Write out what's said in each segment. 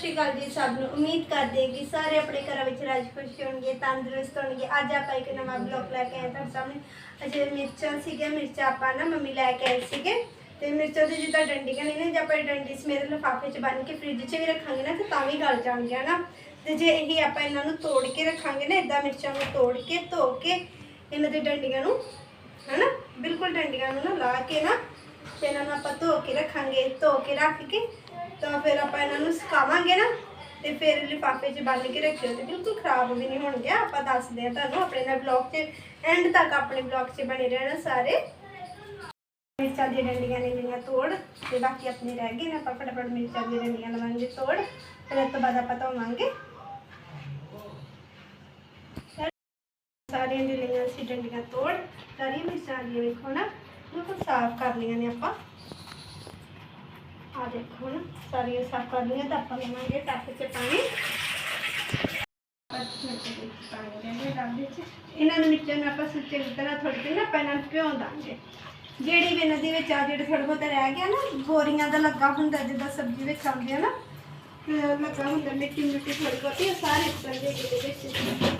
ਸ਼੍ਰੀ ਅਕਾਲ ਜੀ ਸਭ ਨੂੰ। ਉਮੀਦ ਕਰਦੇ ਹਾਂ ਕਿ ਸਾਰੇ ਆਪਣੇ ਘਰਾਂ ਵਿੱਚ ਰਾਜ ਖੁਸ਼ ਹੋਣਗੇ, ਤੰਦਰੁਸਤ ਹੋਣਗੇ। ਅੱਜ ਆਪਾਂ ਇੱਕ ਨਵਾਂ ਬਲੌਗ ਲੈ ਕੇ ਆਏ ਤੁਹਾਡੇ ਸਾਹਮਣੇ। ਅਜੇ ਮਿਰਚਾਂ ਸੀਗੇ ਮਿਰਚਾਂ ਆਪਾਂ ਨਾ ਮੰਮੀ ਲੈ ਕੇ ਆਏ ਸੀਗੇ। ਤੇ ਮਿਰਚਾਂ ਦੀ ਜਿੱਦਾਂ ਡੰਡੀਆਂ ਨੇ ਨਾ, ਜੇ ਆਪਾਂ ਡੰਡੀ ਸਮੇਤ ਲਿਫਾਫੇ 'ਚ ਬੰਨ ਕੇ ਫ੍ਰਿਜ 'ਚ ਵੀ ਰੱਖਾਂਗੇ ਨਾ, ਤੇ ਤਾਂ ਵੀ ਗਲ ਜਾਣਗੀਆਂ ਨਾ ਤੇ ਜੇ ਇਹੀ ਆਪਾਂ ਇਹਨਾਂ ਨੂੰ ਤੋੜ ਕੇ ਰੱਖਾਂਗੇ ਨਾ ਇਦਾਂ ਮਿਰਚਾਂ ਨੂੰ ਤੋੜ ਕੇ, ਧੋ ਕੇ, ਇਹਨਾਂ ਦੇ ਡੰਡੀਆਂ ਨੂੰ, ਹਨਾ? ਬਿਲਕੁਲ ਡੰਡੀਆਂ ਨੂੰ ਨਾ ਲਾ ਕੇ ਨਾ, ਤੇ ਇਹਨਾਂ ਨੂੰ ਆਪਾਂ ਧੋ ਕੇ ਰੱਖਾਂਗੇ, ਧੋ ਕੇ ਰੱਖ ਕੇ ਤਾਂ ਫਿਰ ਆਪਾਂ ਇਹਨਾਂ ਨੂੰ ਸੁਕਾਵਾਂਗੇ ਨਾ, ਤੇ ਫਿਰ ਲਿਫਾਫੇ 'ਚ ਬੰਨ ਕੇ ਰੱਖਿਓ ਤੇ ਬਿਲਕੁਲ ਖਰਾਬ ਵੀ ਨਹੀਂ ਹੋਣਗੇ। ਆਪਾਂ ਦੱਸਦੇ ਆ ਤੁਹਾਨੂੰ ਆਪਣੇ ਨਾਲ ਬਲੌਗ 'ਚ ਐਂਡ ਤੱਕ ਆਪਣੇ ਬਲੌਗ 'ਚ ਬਣੇ ਰਹਿਣਾ ਸਾਰੇ। ਮਿਰਚਾਂ ਦੀਆਂ ਡੰਡੀਆਂ ਨੇ ਜਿਹੜੀਆਂ ਤੋੜ, ਤੇ ਬਾਕੀ ਆਪਣੇ ਰਹਿ ਗਏ ਨੇ, ਆਪਾਂ ਫਟਾਫਟ ਮਿਰਚਾਂ ਦੀਆਂ ਡੰਡੀਆਂ ਲਵਾਂਗੇ ਤੋੜ, ਫਿਰ ਇਸ ਤੋਂ ਬਾਅਦ ਆਪਾਂ ਧੋਵਾਂਗੇ। ਸਾਰੀਆਂ ਜਿਹੜੀਆਂ ਸੀ ਡੰਡੀਆਂ ਤੋੜ, ਸਾਰੀਆਂ ਮਿਰਚਾਂ ਦੀਆਂ ਵੇਖੋ ਨਾ, ਬਿਲਕੁਲ ਸਾਫ਼ ਕਰ ਲਈਆਂ ਨੇ ਆਪਾਂ। ਆ ਦੇਖੋ ਨਾ ਸਾਰੀਆਂ ਸਾਫ਼ ਕਰ ਲਈਆਂ ਤਾਂ ਆਪਾਂ ਲਵਾਂਗੇ ਟੱਪ 'ਚ ਪਾਣੀ। ਇਹਨਾਂ ਨੂੰ ਮਿਰਚਾਂ ਨੂੰ ਆਪਾਂ ਸੁੱਚੇ ਦੀ ਤਰ੍ਹਾਂ ਥੋੜੀ ਜਿਹੀ ਨਾ ਪਹਿਲਾਂ ਭਿਉਂ ਦਾਂਗੇ। ਜਿਹੜੀ ਵੀ ਇਹਨਾਂ ਦੇ ਵਿੱਚ ਆ, ਜਿਹੜੇ ਥੋੜਾ ਬਹੁਤਾ ਰਹਿ ਗਿਆ ਨਾ, ਬੋਰੀਆਂ ਦਾ ਲੱਗਾ ਹੁੰਦਾ, ਜਿੱਦਾਂ ਸਬਜ਼ੀ ਵਿੱਚ ਆਉਂਦੇ ਆ ਨਾ ਲੱਗਾ ਹੁੰਦਾ ਮਿੱਟੀ ਮਿੱਟੀ ਥੋੜੀ ਬਹੁਤੀ, ਉਹ ਸਾਰੇ ਚੰਗੇ ਇਹਦੇ ਵਿੱਚ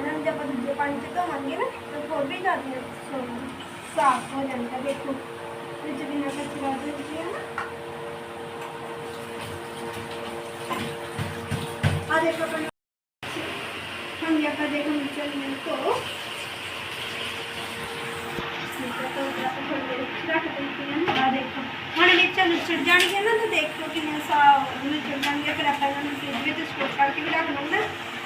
ਇਹਨਾਂ ਨੂੰ ਜੇ ਆਪਾਂ ਦੂਜੇ ਪਾਣੀ ਚ ਧੋਵਾਂਗੇ ਨਾ, ਤਾਂ ਹੋਰ ਵੀ ਜ਼ਿਆਦਾ ਸਾਫ਼ ਹੋ ਜਾਂਦਾ, ਦੇਖੋ। ਵਿੱਚ ਬਿਨਾਂ ਕਚਰਾ ਦੇ ਨਾ। ਆ ਦੇਖੋ ਆਪਾਂ ਹਾਂਜੀ, ਆਪਾਂ ਦੇਖੋ ਮਿਰਚਾਂ ਨੂੰ ਧੋ ਹੁਣ ਮਿਰਚਾਂ ਨੁਚੜ ਜਾਣਗੀਆਂ ਨਾ, ਤਾਂ ਦੇਖੋ ਕਿੰਨੇ ਸਾਫ਼ ਨੁਚੜ ਜਾਣਗੀਆਂ ਫਿਰ ਆਪਾਂ ਇਹਨਾਂ ਨੂੰ ਫ੍ਰਿਜ ਵਿੱਚ ਸਟੋਰ ਕਰਕੇ ਵੀ ਰੱਖ ਲਵਾਂਗੇ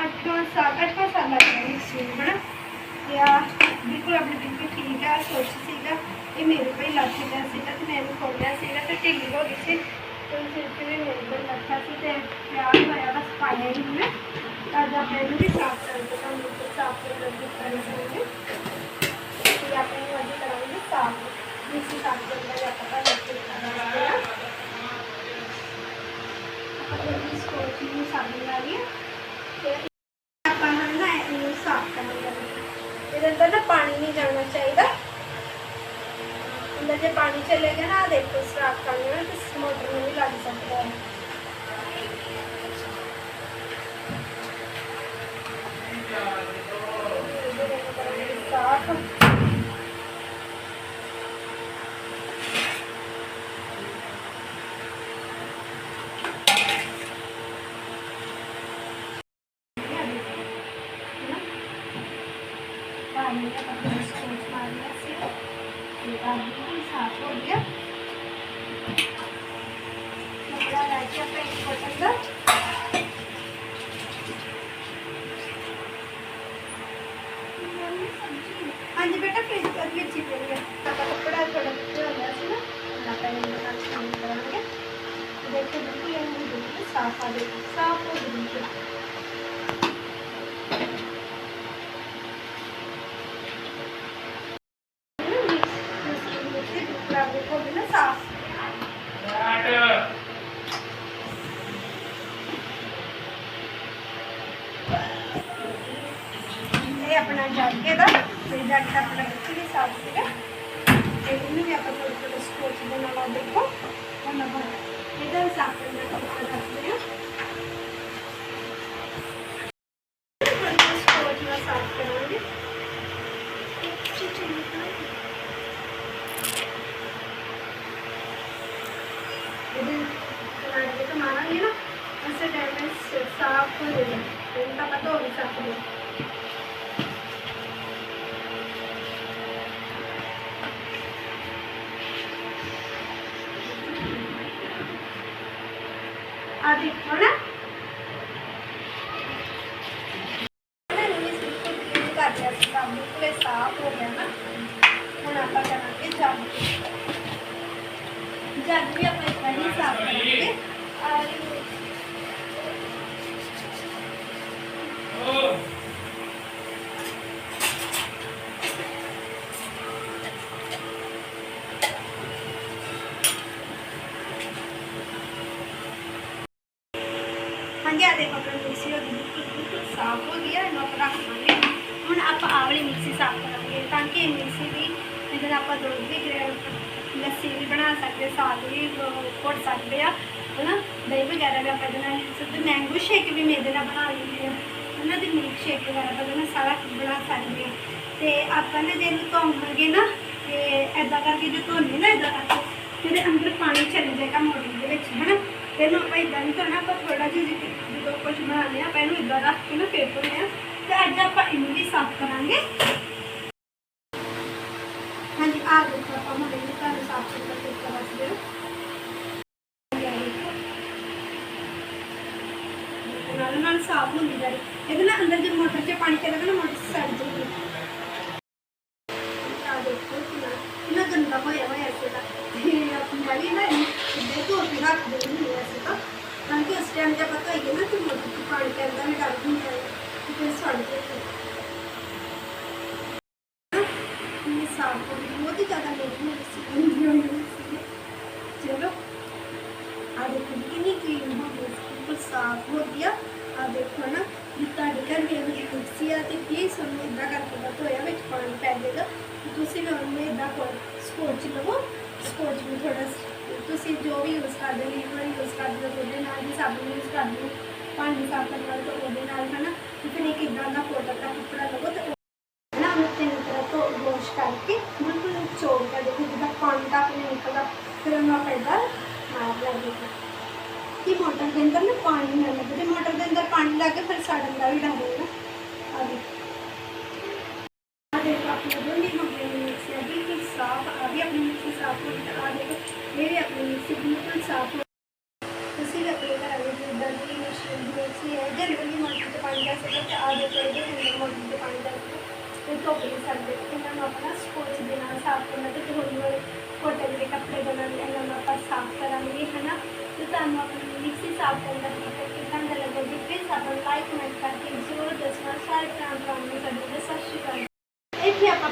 साल आठवां बिल्कुल अपने बिल्कुल ठीक है, सोच सीगा मेरे को लक्ष गया सीगा तो मैं खोल लिया ढिल हो गई थी। तो फिर मेरे को लक्षा सी प्यार बस पाया ही मैं तब अपने भी साफ़ कर देता साफ़ कर साफ़। जिससे साफ़ करना जाता था इसको सामने ਅੰਦਰ ਨਾ ਪਾਣੀ ਨਹੀਂ ਜਾਣਾ ਚਾਹੀਦਾ। ਅੰਦਰ ਜੇ ਪਾਣੀ ਚਲੇ ਗਿਆ ਨਾ, ਆਹ ਦੇਖੋ ਸਾਫ਼ ਕਰ ਨਾ ਤੇ ਮੋਟਰ ਨੂੰ ਵੀ ਲੱਗ ਸਕਦਾ ਹੈ। पानी का पत्थर स्कोच मारने से ये पानी साफ़ हो गया कपड़ा राज्य पे एक बटन का ਆਪਣਾ ਜੱਗ ਇਹਦਾ ਤੇ ਜੱਗ ਦਾ ਆਪਣਾ ਬਿਲਕੁਲ ਹੀ ਸਾਫ਼ ਸੀਗਾ। ਤੇ ਉਹਨੂੰ ਵੀ ਆਪਾਂ ਥੋੜਾ ਥੋੜਾ ਸਕੋਚ ਦੇ ਨਾਲ ਦੇਖੋ, ਹੁਣ ਆਪਾਂ ਇਹਦਾ ਵੀ ਸਾਫ਼ ਕਰਨਾ ਕੱਪੜਾ ਰੱਖਦੇ ਹਾਂ। ਸਾਫ਼ ਹੋ ਜਾਏ ਇਹਨਾਂ ਦਾ ਪਤਾ ਹੋ ਵੀ ਸਾਫ਼ ਹੋ। बिल्कुल साफ़ हो गया ना। हम आप करेंगे जग जग भी आप इतना ही साफ़ करेंगे। और हाँ जी आ देखो ਆਪਾਂ ਆਹ ਵਾਲੀ ਮਿਕਸੀ ਸਾਫ਼ ਕਰਾਂਗੇ ਤਾਂ ਕਿ ਇਹ ਮਿਕਸੀ ਵੀ ਇਹਦੇ ਨਾਲ ਆਪਾਂ ਦੁੱਧ ਵੀ ਲੱਸੀ ਵੀ ਬਣਾ ਸਕਦੇ ਸਾਗ ਵੀ ਅਹ, ਘੁੱਟ ਸਕਦੇ ਆ ਹਨਾ? ਦਹੀਂ ਵਗੈਰਾ ਵੀ ਆਪਾਂ ਇਹਦੇ ਨਾਲ ਸਿੱਧੇ ਮੈਂਗੋ ਸ਼ੇਕ ਵੀ ਮੈਂ ਇਹਦੇ ਨਾਲ ਬਣਾ ਲੈਂਦੇ ਆ ਉਹਨਾਂ ਦੀ ਮਿਲਕ ਸ਼ੇਕ ਵਗੈਰਾ ਆਪਾਂ ਇਹਦੇ ਸਾਰਾ ਕੁਝ ਬਣਾ ਸਕਦੇ ਆ ਤੇ ਆਪਾਂ ਨੇ ਜੇ ਇਹਨੂੰ ਧੋਵਾਂਗੇ ਨਾ ਤੇ ਐਦਾਂ ਕਰਕੇ ਜੇ ਧੋਨੇ ਨਾ ਐਦਾਂ ਕਰਕੇ ਤੇ ਇਹਦੇ ਅੰਦਰ ਪਾਣੀ ਚਲੇ ਜਾਏਗਾ ਮੋਟਰ ਦੇ ਵਿੱਚ ਹਨਾ? ਤੇ ਇਹਨੂੰ ਆਪਾਂ ਇਦਾਂ ਨਹੀਂ ਕਰਨਾ ਆਪਾਂ ਥੋੜਾ ਜਿਹਾ ਜਿ- ਜਦੋਂ ਕੁਝ ਬਣਾਉਂਦੇ ਆ ਆਪਾਂ ਇਹਨੂੰ ਇਦਾਂ ਰੱਖ ਕੇ ਨਾ ਫੇਰ ਧੋਨੇ ਆ ਤੇ ਅੱਜ ਆਪਾਂ ਇਹਨੂੰ ਵੀ ਸਾਫ਼ ਕਰਾਂਗੇ। ਹਾਂਜੀ, ਆ ਦੇਖੋ, ਆਪਾਂ ਹੁਣ ਇਹਨੂੰ ਘਰ ਸਾਫ਼ ਕਰਕੇ ਕਰ ਸਕਦੇ ਹਾਂ। ਨਾਲ ਨਾਲ ਸਾਫ਼ ਹੁੰਦੀ ਜਾਏ ਇਹਦੇ ਨਾਲ ਅੰਦਰ ਜੇ ਮੋਟਰ 'ਚ ਪਾਣੀ ਚਲੇਗਾ ਨਾ ਮੋਟਰ ਸੜ ਜਾਊਗੀ ਆ ਦੇਖੋ, ਕਿੰਨਾ ਕਿੰਨਾ ਗੰਦਾ ਹੋਇਆ ਹੋਇਆ ਸੀ ਦਾ ਤੇ ਆਪਣੀ ਵਾਲੀ ਨਾ ਇਹਦੇ ਧੋ ਕੇ ਰੱਖ ਦੇਣੀ ਹੈ ਅਸੀਂ ਤਾਂ। ਤਾਂ ਕਿ ਉਸ ਟਾਈਮ ਜਦ ਆਪਾਂ ਧੋਈਏ ਨਾ ਤੇ ਮੋਟਰ 'ਚ ਪਾਣੀ ਪੈਂਦਾ ਵੀ ਡਰ ਹੁੰਦਾ ਹੈ। बहुत ही ज़्यादा चलो अब साफ़ हो गया ना जितना प्लीज़ हमने करके बताया बिच पै देगा तुम हमने इदा लवो स्कोच में थोड़ा जो भी यूज़ करते लीवर यूज़ कर थोड़े साबुन यूज़ कर करते ਭਾਂਡੇ ਸਾਫ਼ ਕਰਨ ਨਾਲ ਤਾਂ ਉਹਦੇ ਨਾਲ ਹਨਾ ਫਿਰ ਇੱਕ ਇਦਾਂ ਦਾ ਕੋਟਾ ਦਾ ਕੱਪੜਾ ਲਵੋ ਤੇ ਉਹ ਉਹਨੂੰ ਚੰਗੀ ਤਰ੍ਹਾਂ ਧੋ ਵਾਸ਼ ਕਰਕੇ ਬਿਲਕੁਲ ਚੋੜ ਕੇ ਦੇਖੋ ਜਿੱਦਾਂ ਪਾਣੀ ਤੱਕ ਨਹੀਂ ਨਿਕਲਦਾ, ਫਿਰ ਉਹਨੂੰ ਆਪਾਂ ਏਦਾਂ ਮਾਰ ਲਾਂਗੇ ਕਿ ਮੋਟਰ ਦੇ ਅੰਦਰ ਨਾ ਪਾਣੀ ਨਾ ਲੱਗੇ, ਜੇ ਮੋਟਰ ਦੇ ਅੰਦਰ ਪਾਣੀ ਲੱਗੇ ਫਿਰ ਸੜਨ ਦਾ ਵੀ ਡਰ ਹੈ ਆ ਦੇਖੋ। ਆ ਦੇਖੋ, ਆਪਣੀ ਦੋਨੀ ਹੋ ਗਈ ਮਿਕਸੀ ਆ ਸਾਫ਼ ਆ ਆਪਣੀ ਮਿਕਸੀ ਸਾਫ਼ ਹੋ ਗਈ ਆ ਦੇਖੋ, ਇਹ ਆਪਣੀ ਮਿਕਸੀ ਬਿਲਕੁਲ ਸਾਫ਼ साफ़ करना तो हौली हौली होटल के कपड़े बनाने आप साफ़ करा है ना? तो सू अपनी मिक्सी साफ़ तो करने का मतलब कि घंटा लगे जी प्लीज़ आप लाइक कमेंट करके ज़रूर दसना सारे ध्यान प्रॉब्लम करेंगे सत श्रीकाल देखिए, आप